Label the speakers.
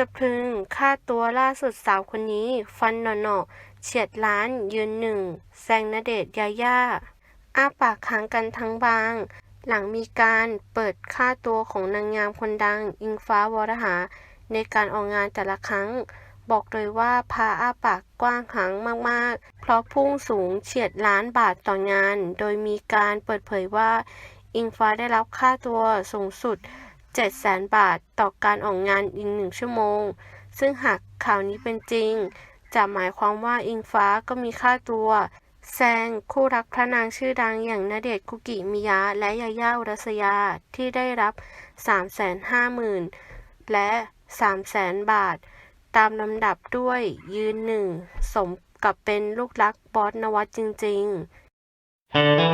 Speaker 1: สะพรึง ค่าตัวล่าสุดสาวคนนี้ ฟันหนอๆเฉียดล้านยืนหนึ่งแซงณเดชยาย่า อ้าปากค้างกันทั้งบาง หลังมีการเปิดค่าตัวของนางงามคนดัง อิงฟ้าวรหา ในการออกงานแต่ละครั้ง บอกเลยว่าพาอ้าปากกว้างขวางมากๆ เพราะพุ่งสูงเฉียดล้านบาทต่องาน โดยมีการเปิดเผยว่า อิงฟ้าได้รับค่าตัวสูงสุด 700,000 บาท ต่อการออกงานอีกหนึ่งชั่วโมง ซึ่งหากข่าวนี้เป็นจริง จะหมายความว่าอิงฟ้าก็มีค่าตัวแซงคู่รักพระนางชื่อดังอย่างณเดชคุกิมิยะ และยาย่าอุรัสยาที่ได้รับ 350,000 และ 300,000 บาท ตามลำดับด้วยยืนหนึ่งสมกับเป็นลูกรักบอสนวัตจริง ๆ